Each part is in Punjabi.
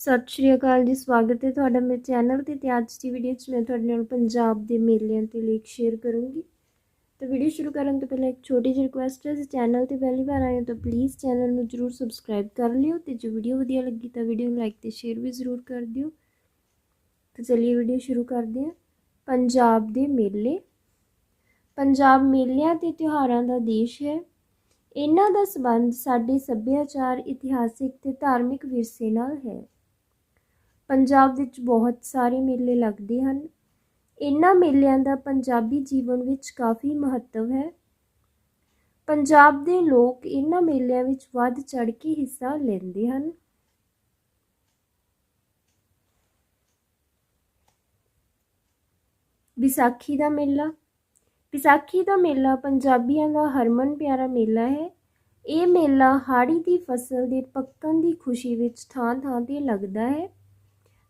ਸਤਿ ਸ਼੍ਰੀ ਅਕਾਲ ਜੀ, ਸਵਾਗਤ ਹੈ ਤੁਹਾਡਾ ਮੇਰੇ ਚੈਨਲ ਤੇ ਤੇ ਅੱਜ ਦੀ ਵੀਡੀਓ 'ਚ ਮੈਂ ਤੁਹਾਡੇ ਨਾਲ ਪੰਜਾਬ ਦੇ ਮੇਲਿਆਂ ਤੇ ਲੇਖ ਸ਼ੇਅਰ ਕਰੂੰਗੀ। ਤਾਂ ਵੀਡੀਓ ਸ਼ੁਰੂ ਕਰਨ ਤੋਂ ਪਹਿਲਾਂ ਇੱਕ ਛੋਟੀ ਜਿਹੀ ਰਿਕੁਐਸਟ ਹੈ, ਜੇ ਚੈਨਲ ਤੇ ਪਹਿਲੀ ਵਾਰ ਆਏ ਹੋ ਤਾਂ ਪਲੀਜ਼ ਚੈਨਲ ਨੂੰ ਜਰੂਰ ਸਬਸਕ੍ਰਾਈਬ ਕਰ ਲਿਓ ਤੇ ਜੇ ਵੀਡੀਓ ਵਧੀਆ ਲੱਗੀ ਤਾਂ ਵੀਡੀਓ ਨੂੰ ਲਾਈਕ ਤੇ ਸ਼ੇਅਰ ਵੀ ਜ਼ਰੂਰ ਕਰ ਦਿਓ। ਤਾਂ ਚਲਿਏ ਵੀਡੀਓ ਸ਼ੁਰੂ ਕਰਦੇ ਹਾਂ। ਪੰਜਾਬ ਦੇ ਮੇਲੇ। ਪੰਜਾਬ ਮੇਲਿਆਂ ਤੇ ਤਿਉਹਾਰਾਂ ਦਾ ਦੇਸ਼ ਹੈ। ਇਹਨਾਂ ਦਾ ਸਬੰਧ ਸਾਡੇ ਸੱਭਿਆਚਾਰ, ਇਤਿਹਾਸਿਕ ਤੇ ਧਾਰਮਿਕ ਵਿਰਸੇ ਨਾਲ ਹੈ। ਪੰਜਾਬ ਵਿੱਚ ਬਹੁਤ ਸਾਰੇ ਮੇਲੇ ਲੱਗਦੇ ਹਨ। ਇਹਨਾਂ ਮੇਲਿਆਂ ਦਾ ਪੰਜਾਬੀ ਜੀਵਨ ਵਿੱਚ ਕਾਫੀ ਮਹੱਤਵ ਹੈ। ਪੰਜਾਬ ਦੇ ਲੋਕ ਇਹਨਾਂ ਮੇਲਿਆਂ ਵਿੱਚ ਵੱਧ ਚੜ ਕੇ ਹਿੱਸਾ ਲੈਂਦੇ ਹਨ। ਵਿਸਾਖੀ ਦਾ ਮੇਲਾ। ਵਿਸਾਖੀ ਦਾ ਮੇਲਾ ਪੰਜਾਬੀਆਂ ਦਾ ਹਰਮਨ ਪਿਆਰਾ ਮੇਲਾ ਹੈ। ਇਹ ਮੇਲਾ ਹਾੜੀ ਦੀ ਫਸਲ ਦੇ ਪੱਕਣ ਦੀ ਖੁਸ਼ੀ ਵਿੱਚ ਥਾਂ-ਥਾਂ ਤੇ ਲੱਗਦਾ ਹੈ।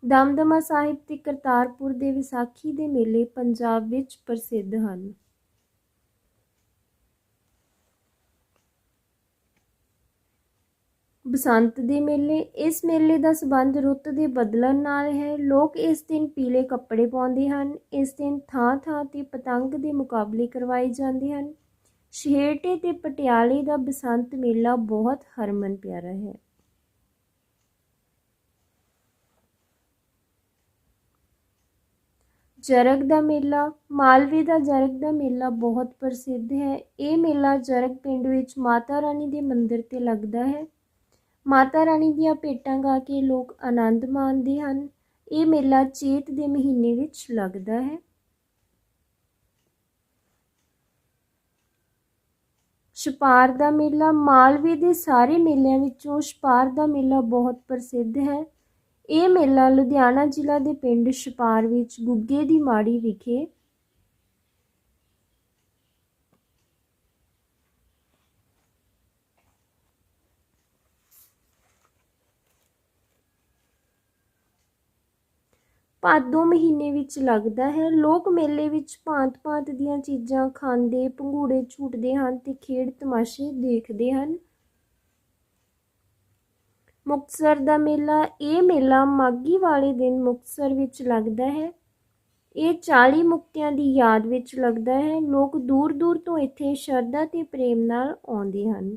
ਦਮਦਮਾ ਸਾਹਿਬ ਤੇ ਕਰਤਾਰਪੁਰ ਦੇ ਵਿਸਾਖੀ ਦੇ ਮੇਲੇ ਪੰਜਾਬ ਵਿੱਚ ਪ੍ਰਸਿੱਧ ਹਨ। ਬਸੰਤ ਦੇ ਮੇਲੇ, ਇਸ ਮੇਲੇ ਦਾ ਸਬੰਧ ਰੁੱਤ ਦੇ ਬਦਲਣ ਨਾਲ ਹੈ। ਲੋਕ ਇਸ ਦਿਨ ਪੀਲੇ ਕੱਪੜੇ ਪਾਉਂਦੇ ਹਨ। ਇਸ ਦਿਨ ਥਾਂ-ਥਾਂ ਤੇ ਪਤੰਗ ਦੇ ਮੁਕਾਬਲੇ ਕਰਵਾਏ ਜਾਂਦੇ ਹਨ। ਸ਼ਹਿਰਟੇ ਤੇ ਪਟਿਆਲੇ ਦਾ ਬਸੰਤ ਮੇਲਾ ਬਹੁਤ ਹਰਮਨ ਪਿਆਰਾ ਹੈ। ਜਰਗ ਦਾ ਮੇਲਾ, ਮਾਲਵੇ ਦਾ ਜਰਗ ਦਾ ਮੇਲਾ ਬਹੁਤ ਪ੍ਰਸਿੱਧ ਹੈ। ਇਹ ਮੇਲਾ ਜਰਗ ਪਿੰਡ ਵਿੱਚ ਮਾਤਾ ਰਾਣੀ ਦੇ ਮੰਦਿਰ ਤੇ ਲੱਗਦਾ ਹੈ। ਮਾਤਾ ਰਾਣੀ ਦੀਆਂ ਭੇਟਾਂ ਗਾ ਕੇ ਲੋਕ ਆਨੰਦ ਮਾਣਦੇ ਹਨ। ਇਹ ਮੇਲਾ ਚੇਤ ਦੇ ਮਹੀਨੇ ਵਿੱਚ ਲੱਗਦਾ ਹੈ। ਛਪਾਰ ਦਾ ਮੇਲਾ, ਮਾਲਵੇ ਦੇ ਸਾਰੇ ਮੇਲਿਆਂ ਵਿੱਚੋਂ ਛਪਾਰ ਦਾ ਮੇਲਾ ਬਹੁਤ ਪ੍ਰਸਿੱਧ ਹੈ। ਇਹ ਮੇਲਾ ਲੁਧਿਆਣਾ ਜ਼ਿਲ੍ਹਾ ਦੇ ਪਿੰਡ ਛਪਾਰ ਵਿੱਚ ਗੁੱਗੇ ਦੀ ਮਾੜੀ ਵਿਖੇ ਭਾਦੋਂ ਮਹੀਨੇ ਵਿੱਚ ਲੱਗਦਾ ਹੈ। ਲੋਕ ਮੇਲੇ ਵਿੱਚ ਭਾਂਤ-ਭਾਂਤ ਦੀਆਂ ਚੀਜ਼ਾਂ ਖਾਂਦੇ ਪੰਘੂੜੇ ਝੂਟਦੇ ਹਨ ਤੇ ਖੇਡ ਤਮਾਸ਼ੇ ਦੇਖਦੇ ਹਨ। ਮੁਕਤਸਰ ਦਾ ਮੇਲਾ, ਇਹ ਮੇਲਾ ਮਾਗੀ ਵਾਲੇ ਦਿਨ ਮੁਕਤਸਰ ਵਿੱਚ ਲੱਗਦਾ ਹੈ। ਇਹ 40 ਮੁਕਤਿਆਂ ਦੀ ਯਾਦ ਵਿੱਚ ਲੱਗਦਾ ਹੈ। ਲੋਕ ਦੂਰ ਦੂਰ ਤੋਂ ਇੱਥੇ ਸ਼ਰਧਾ ਤੇ ਪ੍ਰੇਮ ਨਾਲ ਆਉਂਦੇ ਹਨ।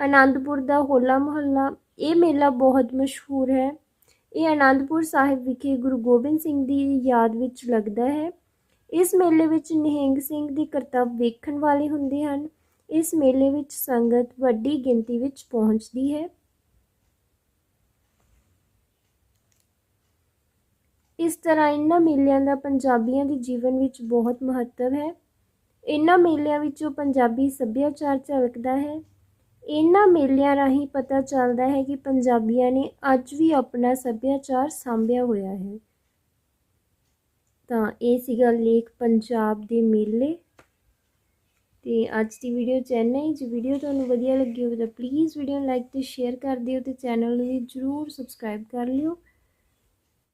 ਆਨੰਦਪੁਰ ਦਾ ਹੋਲਾ ਮਹੱਲਾ, ਇਹ ਮੇਲਾ ਬਹੁਤ ਮਸ਼ਹੂਰ ਹੈ। ਇਹ ਆਨੰਦਪੁਰ ਸਾਹਿਬ ਵਿਖੇ ਗੁਰੂ ਗੋਬਿੰਦ ਸਿੰਘ ਦੀ ਯਾਦ ਵਿੱਚ ਲੱਗਦਾ ਹੈ। ਇਸ ਮੇਲੇ ਵਿੱਚ ਨਿਹੰਗ ਸਿੰਘ ਦੇ ਕਰਤੱਵ ਵੇਖਣ ਵਾਲੇ ਹੁੰਦੇ ਹਨ। ਇਸ ਮੇਲੇ ਵਿੱਚ ਸੰਗਤ ਵੱਡੀ ਗਿਣਤੀ ਵਿੱਚ ਪਹੁੰਚਦੀ ਹੈ। ਇਸ ਤਰ੍ਹਾਂ ਇਹਨਾਂ ਮੇਲਿਆਂ ਦਾ ਪੰਜਾਬੀਆਂ ਦੇ ਜੀਵਨ ਵਿੱਚ ਬਹੁਤ ਮਹੱਤਵ ਹੈ। ਇਹਨਾਂ ਮੇਲਿਆਂ ਵਿੱਚੋਂ ਪੰਜਾਬੀ ਸੱਭਿਆਚਾਰ ਝਲਕਦਾ ਹੈ। ਇਹਨਾਂ ਮੇਲਿਆਂ ਰਾਹੀਂ ਪਤਾ ਚੱਲਦਾ ਹੈ ਕਿ ਪੰਜਾਬੀਆਂ ਨੇ ਅੱਜ ਵੀ ਆਪਣਾ ਸੱਭਿਆਚਾਰ ਸਾਂਭਿਆ ਹੋਇਆ ਹੈ। ਤਾਂ ਇਹ ਸੀਗਾ ਲੇਖ ਪੰਜਾਬ ਦੇ ਮੇਲੇ। ਤੇ ਅੱਜ ਦੀ ਵੀਡੀਓ ਚੈਨਲ ਹੀ। ਜੇ ਵੀਡੀਓ ਤੁਹਾਨੂੰ ਵਧੀਆ ਲੱਗੀ ਹੋਵੇ ਤਾਂ ਪਲੀਜ਼ ਵੀਡੀਓ ਨੂੰ ਲਾਈਕ ਤੇ ਸ਼ੇਅਰ ਕਰ ਦਿਓ ਤੇ ਚੈਨਲ ਨੂੰ ਵੀ ਜਰੂਰ ਸਬਸਕ੍ਰਾਈਬ ਕਰ ਲਿਓ।